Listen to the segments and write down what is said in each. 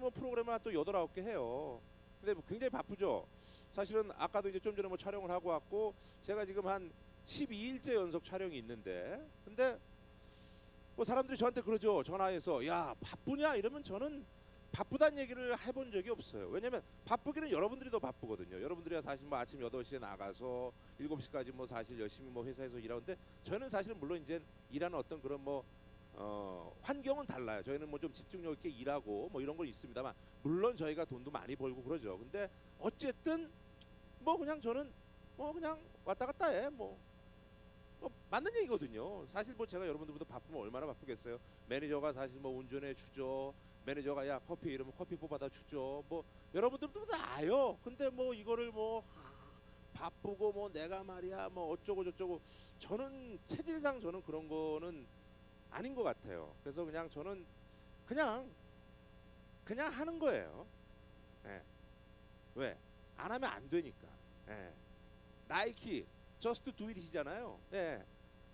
뭐 프로그램을 한 또 여덟 아홉 개 해요. 근데 뭐 굉장히 바쁘죠. 사실은 아까도 이제 좀 전에 뭐 촬영을 하고 왔고 제가 지금 한 12일째 연속 촬영이 있는데 근데 뭐 사람들이 저한테 그러죠. 전화해서 야 바쁘냐 이러면 저는 바쁘다는 얘기를 해본 적이 없어요. 왜냐면 바쁘기는 여러분들이 더 바쁘거든요. 여러분들이 사실 뭐 아침 8시에 나가서 7시까지 뭐 사실 열심히 뭐 회사에서 일하는데 저는 사실은 물론 이제 일하는 어떤 그런 뭐 어, 환경은 달라요. 저희는 뭐 좀 집중력 있게 일하고 뭐 이런 건 있습니다만 물론 저희가 돈도 많이 벌고 그러죠. 근데 어쨌든 뭐 그냥 저는 뭐 그냥 왔다 갔다 해. 뭐, 뭐 맞는 얘기거든요. 사실 뭐 제가 여러분들보다 바쁘면 얼마나 바쁘겠어요. 매니저가 사실 뭐 운전해 주죠. 매니저가 야 커피 이러면 커피 뽑아다 주죠. 뭐 여러분들도 다 아요. 근데 뭐 이거를 뭐 하, 바쁘고 뭐 내가 말이야 뭐 어쩌고 저쩌고 저는 체질상 저는 그런 거는 아닌 것 같아요. 그래서 그냥 저는 그냥 그냥 하는 거예요. 예. 왜? 안 하면 안 되니까. 예. 나이키 저스트 두잇이잖아요. 예.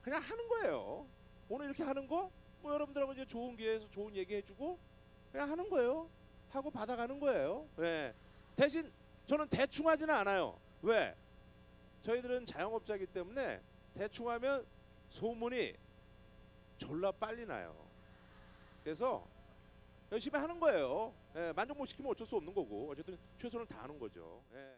그냥 하는 거예요. 오늘 이렇게 하는 거, 뭐 여러분들하고 이제 좋은 기회에서 좋은 얘기 해주고 그냥 하는 거예요. 하고 받아가는 거예요. 예. 대신 저는 대충 하지는 않아요. 왜? 저희들은 자영업자이기 때문에 대충 하면 소문이 졸라 빨리 나요. 그래서 열심히 하는 거예요. 예, 만족 못 시키면 어쩔 수 없는 거고 어쨌든 최선을 다하는 거죠. 예.